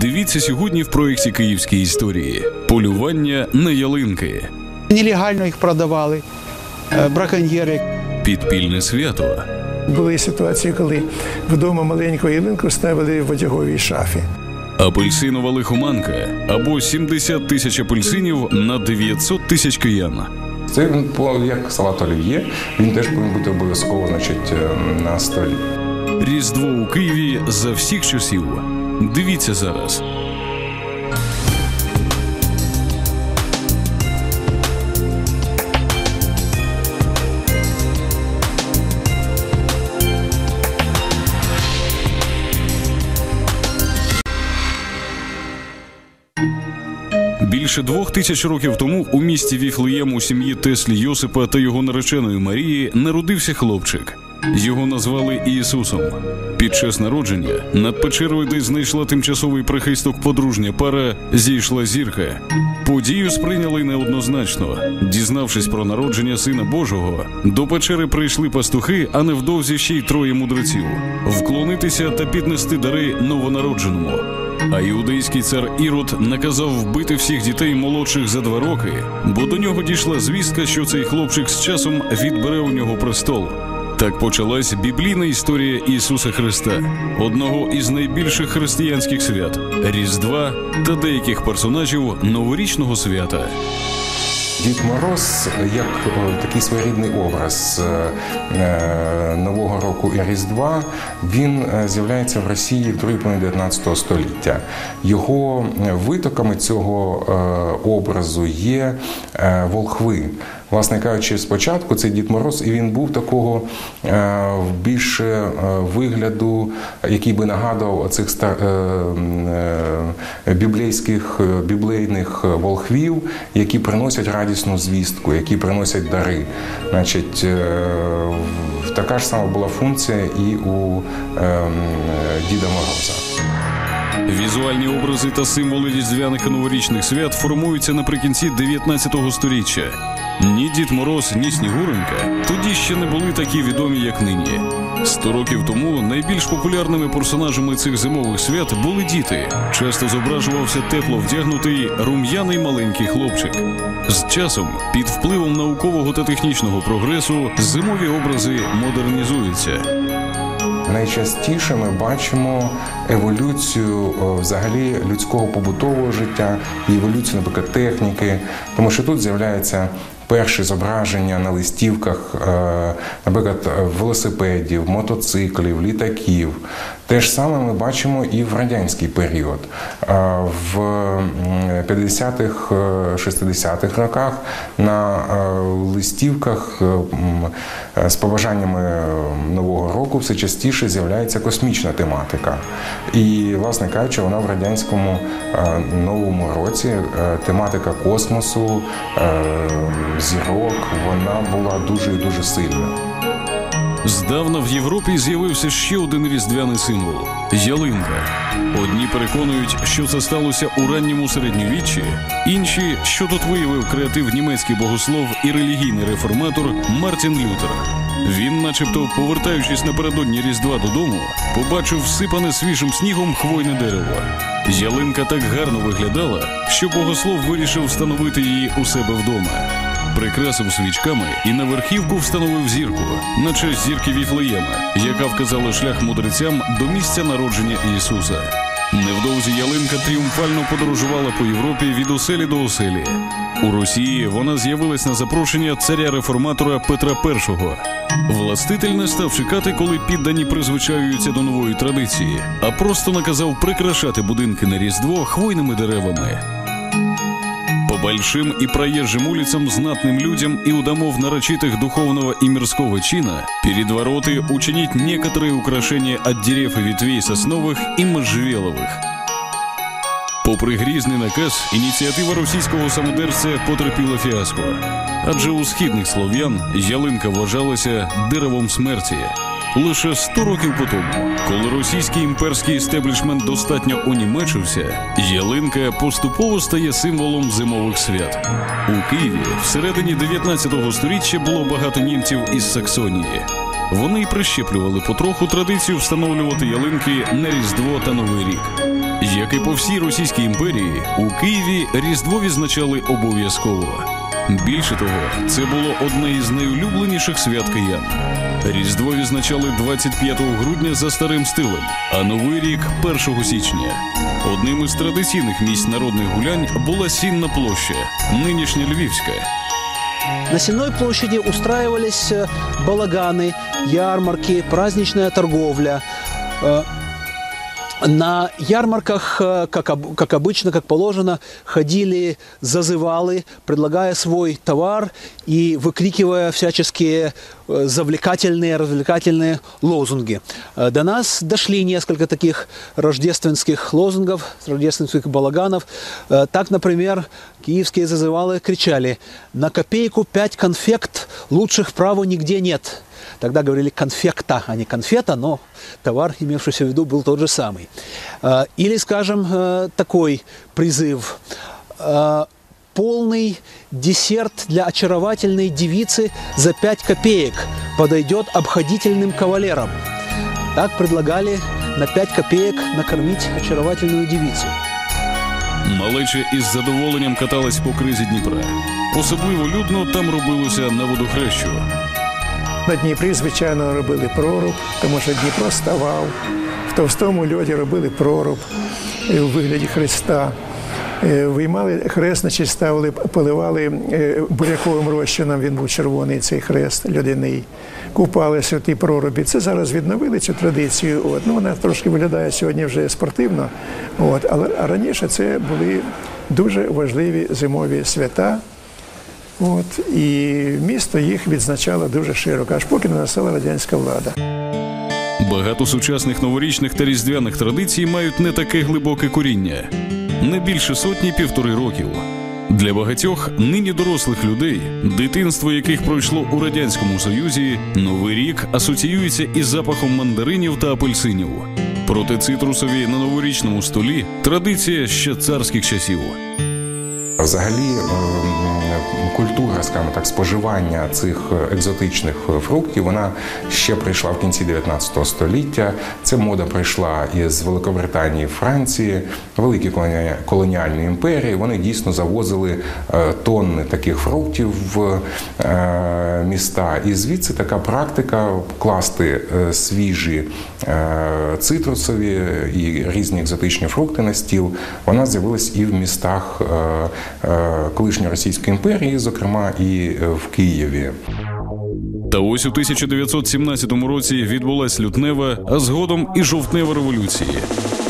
Дивіться сьогодні в проєкті Київські історії: полювання на ялинки, Нелегально їх продавали, е, браконьєри. підпільне свято, Були ситуації, коли вдома маленьку ялинку ставили в одяговій шафі. апельсинова лихоманка або 70 тисяч апельсинів на 900 тисяч киян. Це він як салат олів'є, він теж повинен бути обов'язково значить, е, на столі. Різдво у Києві за всіх часів. Дивіться зараз. Більше двох тисяч років тому у місті Віфлеєм у сім'ї Теслі Йосипа та його нареченої Марії народився хлопчик. Його назвали Ісусом. Під час народження над печерою, де знайшла тимчасовий прихисток подружня пара, зійшла зірка. Подію сприйняли неоднозначно. Дізнавшись про народження сина Божого, до печери прийшли пастухи, а невдовзі ще й троє мудреців вклонитися та піднести дари новонародженому. А іудейський цар Ірод наказав вбити всіх дітей молодших за два роки, бо до нього дійшла звістка, що цей хлопчик з часом відбере у нього престол. Так почалась біблійна історія Ісуса Христа, одного із найбільших християнських свят Різдва та деяких персонажів новорічного свята. Дід Мороз як е, такий своєрідний образ е, е, Нового року і Різдва, він з'являється в Росії в другій половині 19 століття. Його витоками цього образу є волхви. Власне кажучи, спочатку це Дід Мороз, і він був такого е, більше е, вигляду, який би нагадував оцих стар, е, біблейських біблейних волхвів, які приносять радісну звістку, які приносять дари. Значить, така ж сама була функція і у е, Діда Мороза. Візуальні образи та символи різдвяних і новорічних свят формуються наприкінці 19 століття. Ні Дід Мороз, ні Снігуренька тоді ще не були такі відомі, як нині. Сто років тому найбільш популярними персонажами цих зимових свят були діти. Часто зображувався тепло вдягнутий рум'яний маленький хлопчик. З часом, під впливом наукового та технічного прогресу, зимові образи модернізуються. Найчастіше ми бачимо еволюцію е, взагалі людського побутового життя еволюцію, наприклад, техніки, тому що тут з'являються перші зображення на листівках, е, наприклад, велосипедів, мотоциклів, літаків. Те ж саме ми бачимо і в радянський період. Е, В 50-х, е, 60-х роках на е, листівках е, е, з побажаннями е, нового року все частіше з'являється космічна тематика. І, власне кажучи, вона в радянському е, новому році е, тематика космосу, е, зірок, вона була дуже і дуже сильна. Здавна в Європі з'явився ще один різдвяний символ ялинка. Одні переконують, що це сталося у ранньому середньовіччі, інші, що тут виявив креатив німецький богослов і релігійний реформатор Мартін Лютер. Він, начебто, повертаючись напередодні Різдва додому, побачив всипане свіжим снігом хвойне дерево. Ялинка так гарно виглядала, що богослов вирішив встановити її у себе вдома. Прикрасив свічками і на верхівку встановив зірку, на честь зірки Віфлеєма, яка вказала шлях мудрецям до місця народження Ісуса. Невдовзі ялинка тріумфально подорожувала по Європі від оселі до оселі. У Росії вона з'явилась на запрошення царя реформатора Петра І. Властитель не став чекати, коли піддані призвичаюються до нової традиції, а просто наказав прикрашати будинки на Різдво хвойними деревами. По большим и проезжим улицам знатным людям и у домов нарочитых духовного и мирского чина перед вороты учинить некоторые украшения от дерев и ветвей сосновых и можжевеловых. Попри грізний наказ, ініціатива російського самодерця потерпіла фіаско. Адже у східних слов'ян ялинка вважалася деревом смерті. Лише 100 років по тому, коли російський імперський істеблішмент достатньо онімечився, ялинка поступово стає символом зимових свят. У Києві всередині 19 століття було багато німців із Саксонії. вони й прищеплювали потроху традицію встановлювати ялинки на Різдво та Новий рік. Як і по всій Російській імперії, у Києві Різдво відзначали обов'язково. Більше того, це було одне із найулюбленіших свят киян. Різдво відзначали 25 грудня за старим стилем, а Новий рік 1 січня. Одним із традиційних місць народних гулянь була Сінна площа, нинішня Львівська. На Сенной площади устраивались балаганы, ярмарки, праздничная торговля. На ярмарках, э, как, как обычно, как положено, ходили зазывалы, предлагая свой товар и выкрикивая всяческие э, завлекательные, развлекательные лозунги. Э, До нас дошли несколько таких рождественских лозунгов, рождественских балаганов. Так, например, киевские зазывалы кричали «На копейку пять конфект, лучших право нигде нет». Тогда говорили конфекта, а не конфета, но товар, имевшийся в виду, был тот же самый. Э, Или, скажем, э, такой призыв. Э, Полный десерт для очаровательной девицы за 5 копеек подойдет обходительным кавалерам. Так предлагали на 5 копеек накормить очаровательную девицу. Малеча із задоволенням каталась по кризі Дніпра. Особливо людно там робилося на водохрещу. На Дніпрі, звичайно, робили проруб, тому що Дніпро ставав. В товстому льоді робили проруб е, у вигляді Христа. Е, Виймали хрест, ставили, поливали е, буряковим розчином, він був червоний, цей хрест льодяний. Купалися в тій прорубі. Це зараз відновили цю традицію. От. Ну, вона трошки виглядає сьогодні вже спортивно. От. Але раніше це були дуже важливі зимові свята. От, і місто їх відзначало дуже широко, аж поки не настала радянська влада. Багато сучасних новорічних та різдвяних традицій мають не таке глибоке коріння, не більше сотні півтори років. Для багатьох нині дорослих людей, дитинство яких пройшло у радянському союзі, новий рік асоціюється із запахом мандаринів та апельсинів. Проте цитрусові на новорічному столі традиція ще царських часів. Взагалі, ем, культура, скажімо так, споживання цих екзотичних фруктів, вона ще прийшла в кінці 19 століття. Ця мода прийшла із Великобританії, Франції, великі колоні- колоніальні імперії. Вони дійсно завозили е, тонни таких фруктів в е, міста. І звідси така практика класти е, свіжі е, цитрусові і різні екзотичні фрукти на стіл. Вона з'явилась і в містах е, е, колишньої Російської імперії, зокрема і е, в Києві. Та ось у 1917 році відбулась лютнева, а згодом і жовтнева революції.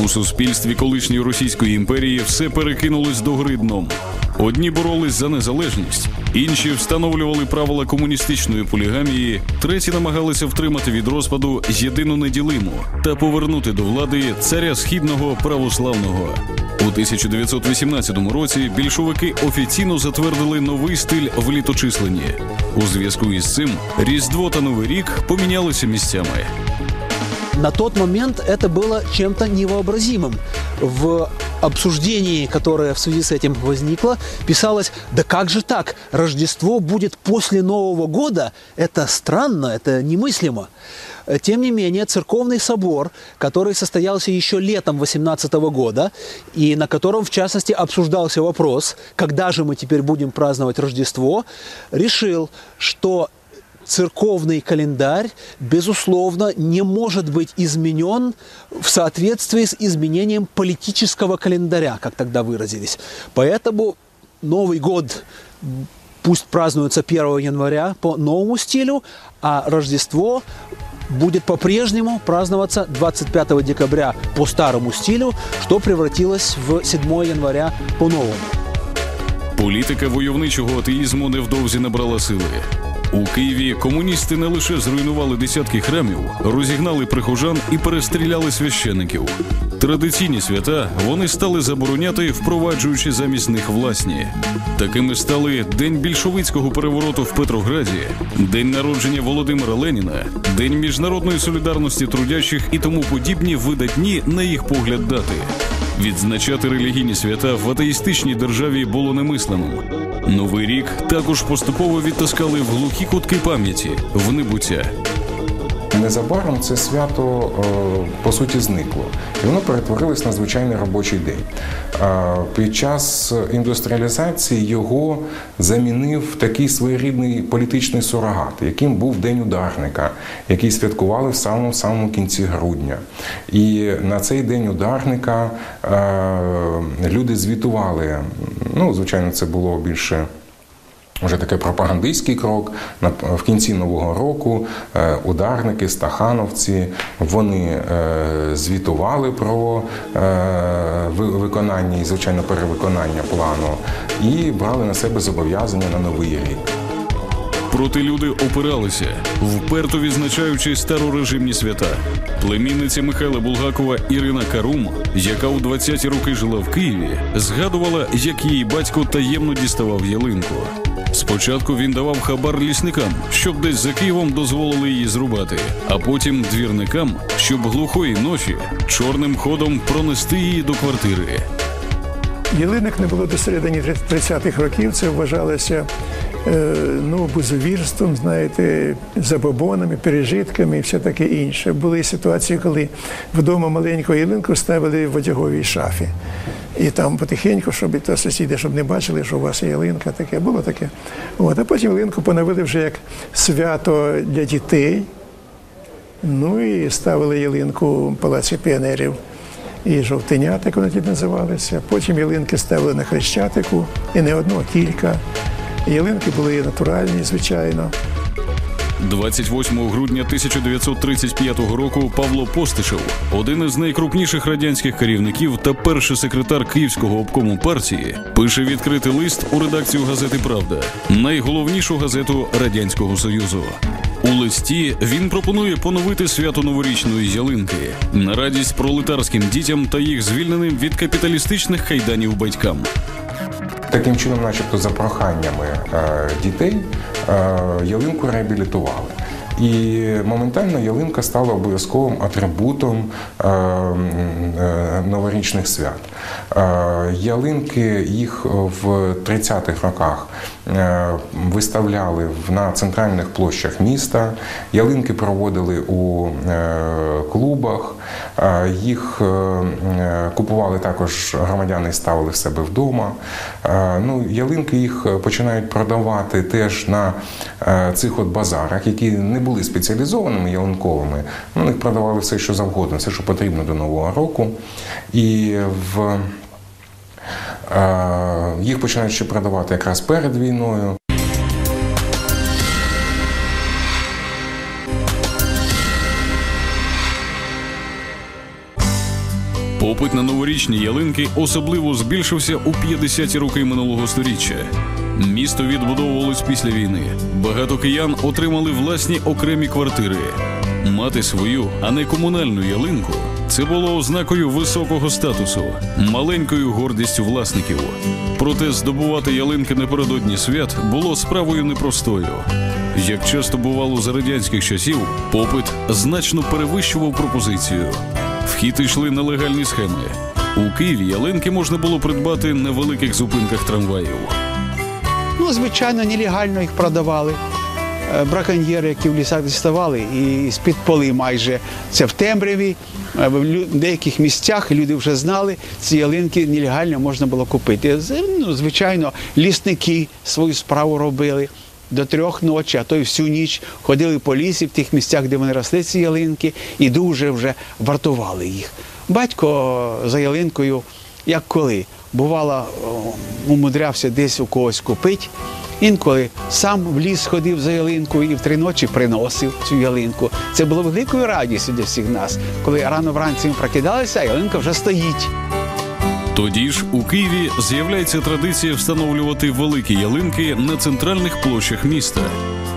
У суспільстві колишньої Російської імперії все перекинулось до гри дном. Одні боролись за незалежність, інші встановлювали правила комуністичної полігамії, треті намагалися втримати від розпаду єдину неділиму та повернути до влади царя східного православного. У 1918 році більшовики офіційно затвердили новий стиль в літочисленні. У зв'язку із цим Різдво та Новий рік помінялися місцями. На тот момент это было чем-то невообразимым. В обсуждении, которое в связи с этим возникло, писалось, да как же так, Рождество будет после Нового года? Это странно, это немыслимо. Тем не менее, церковный собор, который состоялся еще летом 18 года, и на котором, в частности, обсуждался вопрос, когда же мы теперь будем праздновать Рождество, решил, что церковный календарь, безусловно, не может быть изменен в соответствии с изменением политического календаря, как тогда выразились. Поэтому Новый год пусть празднуется 1 января по новому стилю, а Рождество будет по-прежнему праздноваться 25 декабря по старому стилю, что превратилось в 7 января по новому. Політика войовничого атеїзму невдовзі набрала сили. У Києві комуністи не лише зруйнували десятки храмів, розігнали прихожан і перестріляли священиків. Традиційні свята вони стали забороняти, впроваджуючи замість них власні. Такими стали День більшовицького перевороту в Петрограді, День народження Володимира Леніна, День міжнародної солідарності трудячих і тому подібні видатні, на їх погляд, дати. Відзначати релігійні свята в атеїстичній державі було немислимо. Новий рік також поступово відтаскали в глухі кутки пам'яті в небуття. Незабаром це свято е, по суті зникло. І воно перетворилось на звичайний робочий день. Під час індустріалізації його замінив такий своєрідний політичний сурогат, яким був День ударника, який святкували в самому самому кінці грудня. І на цей день ударника е, люди звітували. Ну, звичайно, це було більше. Вже такий пропагандистський крок в кінці нового року. е, Ударники, стахановці вони е, звітували про е, виконання і звичайно перевиконання плану і брали на себе зобов'язання на новий рік. Проте люди опиралися, вперто відзначаючи старорежимні свята. Племінниця Михайла Булгакова Ірина Карум, яка у 20-ті роки жила в Києві, згадувала, як її батько таємно діставав ялинку. Спочатку він давав хабар лісникам, щоб десь за Києвом дозволили її зрубати, а потім двірникам, щоб глухої ночі чорним ходом пронести її до квартири. Ялинок не було до середини 30-х років. Це вважалося ну, бузовірством, знаєте, забобонами, пережитками і все таке інше. Були ситуації, коли вдома маленьку ялинку ставили в одяговій шафі. І там потихеньку, щоб то сусіди, щоб не бачили, що у вас ялинка, таке було таке. От, а потім ялинку поновили вже як свято для дітей. Ну і ставили ялинку в палаці піонерів і жовтенята, як вони тоді називалися. Потім ялинки ставили на хрещатику, і не одну, а кілька. Ялинки були натуральні, звичайно. 28 грудня 1935 року Павло Постишев, один із найкрупніших радянських керівників та перший секретар Київського обкому партії, пише відкритий лист у редакцію газети Правда, найголовнішу газету Радянського Союзу. У листі він пропонує поновити свято новорічної ялинки на радість пролетарським дітям та їх звільненим від капіталістичних хайданів батькам. Таким чином, начебто, за проханнями е, дітей е, ялинку реабілітували. І моментально ялинка стала обов'язковим атрибутом е, е, новорічних свят. Е, ялинки їх в 30-х роках виставляли на центральних площах міста. Ялинки проводили у клубах. Їх купували також громадяни і ставили в себе вдома. Ну, ялинки їх починають продавати теж на цих от базарах, які не були спеціалізованими ялинковими. Ну, їх продавали все, що завгодно, все, що потрібно до Нового року. І в е, їх починають ще продавати якраз перед війною. Попит на новорічні ялинки особливо збільшився у 50-ті роки минулого століття. Місто відбудовувалось після війни. Багато киян отримали власні окремі квартири. Мати свою, а не комунальну ялинку це було ознакою високого статусу, маленькою гордістю власників. Проте здобувати ялинки напередодні свят було справою непростою. Як часто бувало за радянських часів, попит значно перевищував пропозицію. В хід йшли нелегальні схеми. У Києві ялинки можна було придбати на великих зупинках трамваїв. Ну, звичайно, нелегально їх продавали. Е, Браконьєри, які в лісах діставали, і з-під поли майже це в темряві. Е, В деяких місцях люди вже знали, ці ялинки нелегально можна було купити. Ну, звичайно, лісники свою справу робили. До трьох ночі, а то й всю ніч ходили по лісі в тих місцях, де вони росли ці ялинки, і дуже вже вартували їх. Батько за ялинкою, як коли, бувало, умудрявся десь у когось купити. Інколи сам в ліс ходив за ялинкою і в три ночі приносив цю ялинку. Це було великою радістю для всіх нас, коли рано вранці ми прокидалися, а ялинка вже стоїть. Тоді ж у Києві з'являється традиція встановлювати великі ялинки на центральних площах міста.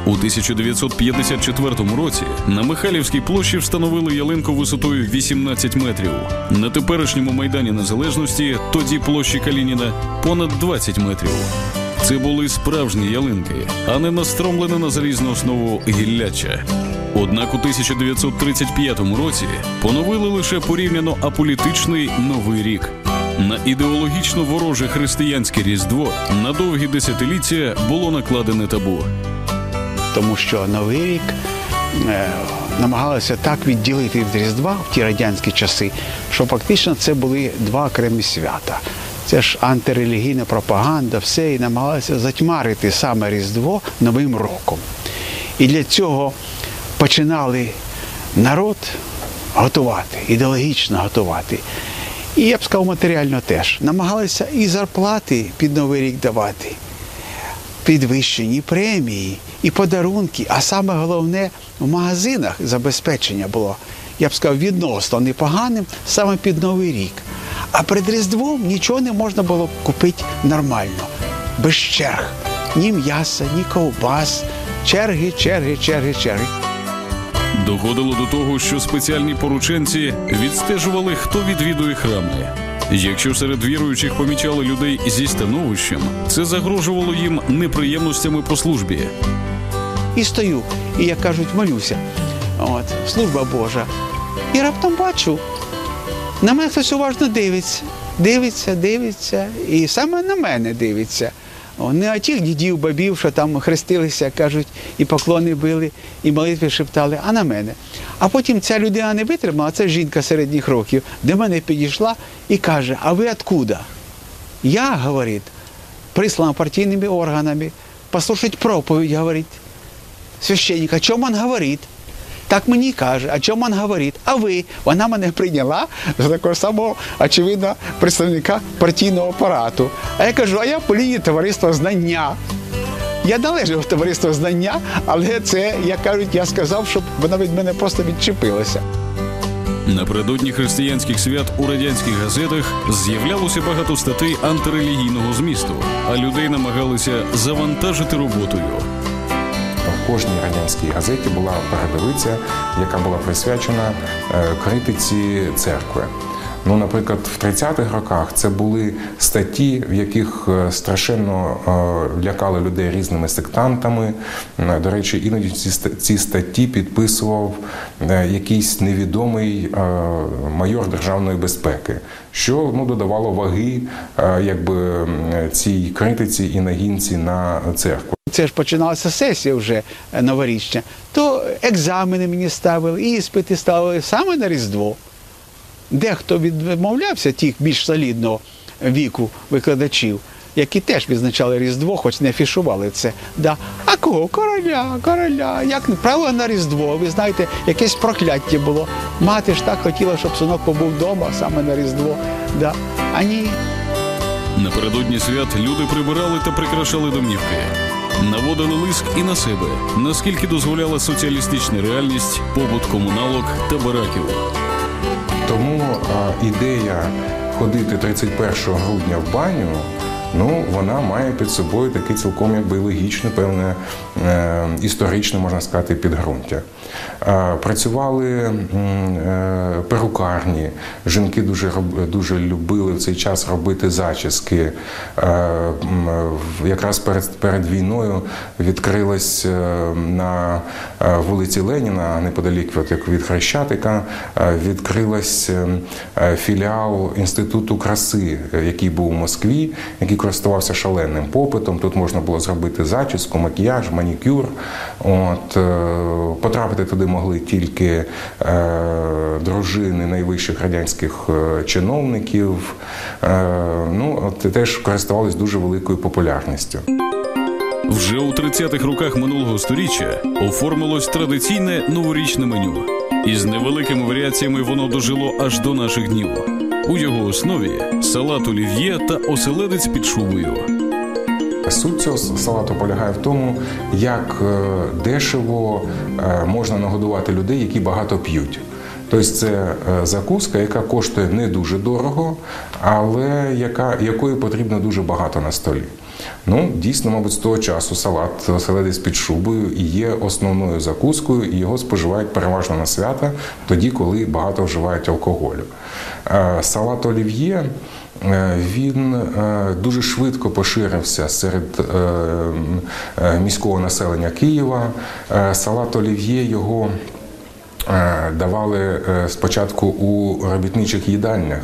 У 1954 році на Михайлівській площі встановили ялинку висотою 18 метрів. На теперішньому майдані Незалежності, тоді площі Калініна, понад 20 метрів. Це були справжні ялинки, а не настромлене на залізну основу гілляча. Однак у 1935 році поновили лише порівняно аполітичний новий рік. На ідеологічно вороже християнське різдво на довгі десятиліття було накладене табу. Тому що Новий рік е, намагалися так відділити від Різдва в ті радянські часи, що фактично це були два окремі свята. Це ж антирелігійна пропаганда, все і намагалися затьмарити саме Різдво Новим роком. І для цього починали народ готувати, ідеологічно готувати. І я б сказав, матеріально теж. Намагалися і зарплати під Новий рік давати, підвищені премії, і подарунки. А саме головне, в магазинах забезпечення було, я б сказав, відносно непоганим саме під Новий рік. А перед Різдвом нічого не можна було купити нормально, без черг. Ні м'яса, ні ковбас, черги, черги, черги, черги. Доходило до того, що спеціальні порученці відстежували, хто відвідує храми. Якщо серед віруючих помічали людей зі становищем, це загрожувало їм неприємностями по службі. І стою, і як кажуть, молюся. От, служба Божа. І раптом бачу, на мене хтось уважно дивиться, дивиться, дивиться, і саме на мене дивиться. О, не тих дідів, бабів, що там хрестилися, кажуть, і поклони били, і молитви шептали, а на мене. А потім ця людина не витримала, це жінка середніх років, до мене підійшла і каже: А ви откуда? Я, говорит, прислан партийными органами послушать проповедь, говорит священник, о чому він говорить? Так мені каже, о чому він говорить? А ви? Вона мене прийняла за такого самого, очевидно, представника партійного апарату. А я кажу, а я по лінії товариства знання. Я належав в товариство знання, але це, як кажуть, я сказав, щоб вона від мене просто відчепилася. Напередодні християнських свят у радянських газетах з'являлося багато статей антирелігійного змісту, а людей намагалися завантажити роботою. Кожній радянській газеті була передовиця, яка була присвячена е, критиці церкви. Ну, наприклад, в 30-х роках це були статті, в яких е, страшенно е, лякали людей різними сектантами. До речі, іноді ці статті підписував якийсь невідомий майор державної безпеки, що ну, додавало ваги якби, цій критиці і нагінці на церкву. Це ж починалася сесія вже е, новорічня, то екзамени мені ставили, іспити ставили саме на Різдво. Дехто відмовлявся тих більш солідного віку викладачів, які теж відзначали Різдво, хоч не афішували це. Да. А кого? Короля, короля. Як правило на Різдво, ви знаєте, якесь прокляття було. Мати ж так хотіла, щоб синок побув вдома саме на Різдво. Да. А ні, Напередодні свят люди прибирали та прикрашали домівки, наводили лиск і на себе, наскільки дозволяла соціалістична реальність, побут комуналок та бараків. Тому а, ідея ходити 31 грудня в баню. Ну, вона має під собою таке цілком якби логічне, певне історичне, можна сказати, підґрунтя. Е, працювали е, перукарні. Жінки дуже дуже любили в цей час робити зачіски. Е, якраз перед, перед війною відкрилась е, на е, вулиці Леніна, неподалік від Хрещатика, е, відкрилась е, е, філіал Інституту краси, е, який був у Москві, який користувався шаленим попитом. Тут можна було зробити зачіску, макіяж, манікюр. От, е, потрапити туди могли тільки е, дружини найвищих радянських е, чиновників. Ну, от, теж користувались дуже великою популярністю. Вже у 30-х роках минулого століття оформилось традиційне новорічне меню. Із невеликими варіаціями воно дожило аж до наших днів. У його основі салат олів'є та оселедець під шубою. Суть цього салату полягає в тому, як е, дешево е, можна нагодувати людей, які багато п'ють. Тобто це е, закуска, яка коштує не дуже дорого, але яка, якої потрібно дуже багато на столі. Ну, дійсно, мабуть, з того часу салат оселедець під шубою і є основною закускою, і його споживають переважно на свята, тоді, коли багато вживають алкоголю. Салат олів'є Він е, дуже швидко поширився серед е, е, міського населення Києва. Е, Салат олів'є його е, давали е, спочатку у робітничих їдальнях.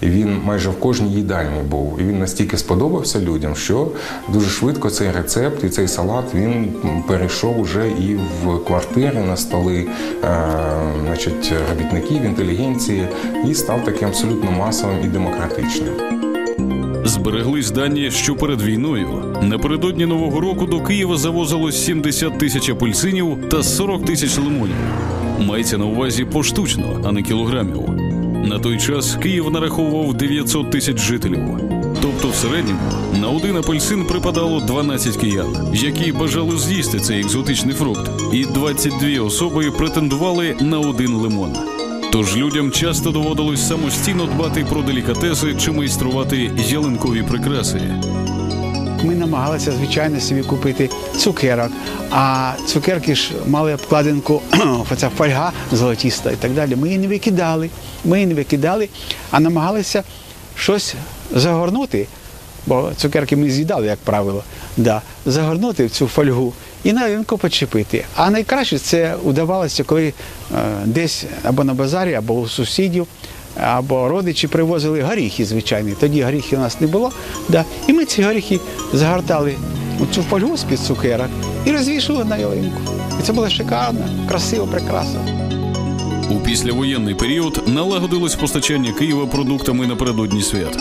І він майже в кожній їдальні був. І він настільки сподобався людям, що дуже швидко цей рецепт і цей салат він перейшов уже і в квартири на столи е, значить, робітників, інтелігенції, і став таким абсолютно масовим і демократичним. Збереглись дані, що перед війною напередодні нового року до Києва завозилось 70 тисяч апельсинів та 40 тисяч лимонів. Мається на увазі поштучно, а не кілограмів. На той час Київ нараховував 900 тисяч жителів. Тобто, в середньому на один апельсин припадало 12 киян, які бажали з'їсти цей екзотичний фрукт, і 22 особи претендували на один лимон. Тож людям часто доводилось самостійно дбати про делікатеси чи майструвати ялинкові прикраси. Ми намагалися, звичайно, собі купити цукерок, а цукерки ж мали обкладинку, оця фольга золотіста і так далі. Ми її не викидали. Ми її не викидали, а намагалися щось загорнути, бо цукерки ми з'їдали, як правило, да, загорнути в цю фольгу і на ринку почепити. А найкраще це удавалося, коли е, десь або на базарі, або у сусідів. Або родичі привозили горіхи, звичайні. Тоді горіхів у нас не було. Да. І ми ці горіхи загортали у цю фольгу з-під цукерок і розвішували на ялинку. І це було шикарно, красиво, прекрасно. У післявоєнний період налагодилось постачання Києва продуктами напередодні свят.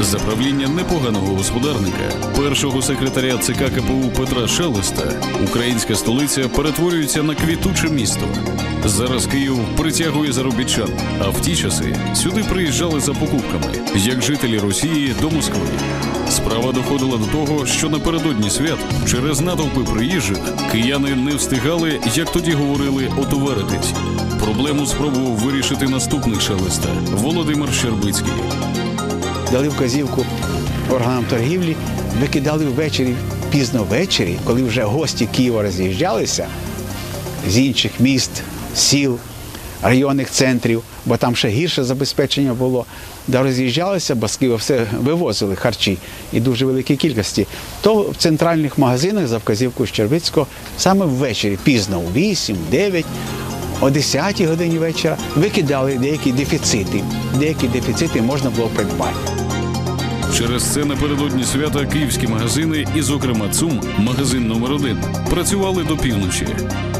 За правління непоганого господарника, першого секретаря ЦК КПУ Петра Шелеста, українська столиця перетворюється на квітуче місто. Зараз Київ притягує заробітчан, а в ті часи сюди приїжджали за покупками, як жителі Росії до Москви. Справа доходила до того, що напередодні свят через натовпи приїжджих кияни не встигали, як тоді говорили, отоваритись. Проблему спробував вирішити наступник шелеста Володимир Щербицький. Дали вказівку органам торгівлі, викидали ввечері, пізно ввечері, коли вже гості Києва роз'їжджалися з інших міст, сіл, районних центрів, бо там ще гірше забезпечення було, де роз'їжджалися, бо з Києва все вивозили харчі і дуже великій кількості. То в центральних магазинах за вказівкою Щербицького саме ввечері, пізно, у 8, 9, о 10 годині вечора викидали деякі дефіцити. Деякі дефіцити можна було придбати. Через це напередодні свята київські магазини, і, зокрема, ЦУМ, магазин номер 1 працювали до півночі.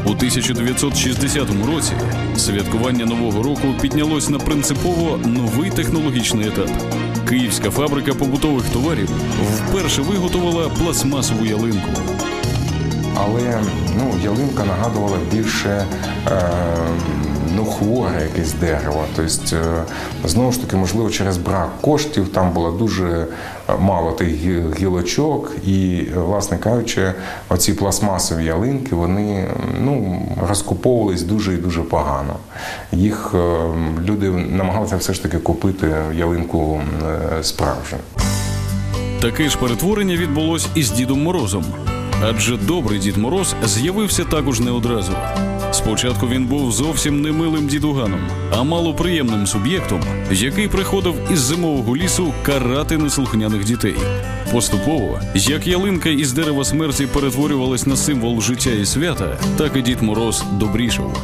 У 1960 році святкування нового року піднялось на принципово новий технологічний етап. Київська фабрика побутових товарів вперше виготовила пластмасову ялинку. Але ну, ялинка нагадувала більше е, ну, хворе якесь дерево. Тобто, е, знову ж таки, можливо, через брак коштів там було дуже е, мало тих гілочок, і, власне кажучи, оці пластмасові ялинки вони ну, розкуповувались дуже і дуже погано. Їх е, люди намагалися все ж таки купити ялинку справжню. Таке ж перетворення відбулось і з Дідом Морозом. Адже добрий Дід Мороз з'явився також не одразу. Спочатку він був зовсім немилим дідуганом, а малоприємним суб'єктом, який приходив із зимового лісу карати неслухняних дітей. Поступово, як ялинка із дерева смерті перетворювалась на символ життя і свята, так і Дід Мороз добрішав.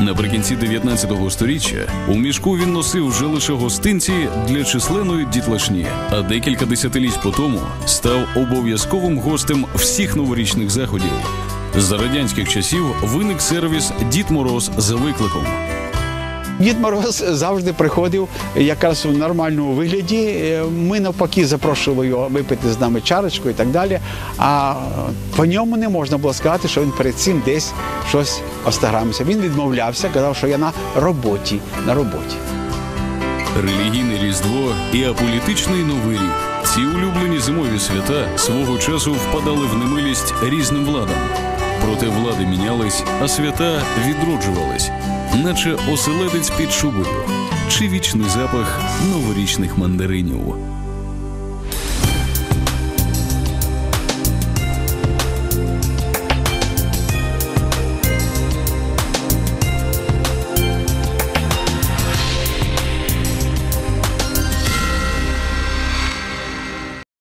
Наприкінці 19 століття у мішку він носив вже лише гостинці для численної дітлашні, а декілька десятиліть по тому став обов'язковим гостем всіх новорічних заходів. За радянських часів виник сервіс Дід Мороз за викликом. Дід Мороз завжди приходив якраз у нормальному вигляді. Е, Ми навпаки запрошували його випити з нами чарочку і так далі. А по ньому не можна було сказати, що він перед цим десь щось остаграмився. Він відмовлявся, казав, що я на роботі. На роботі. Релігійне різдво і аполітичний новий рік. Ці улюблені зимові свята свого часу впадали в немилість різним владам. Проте влади мінялись, а свята відроджувались, наче оселедець під шубою чи вічний запах новорічних мандаринів.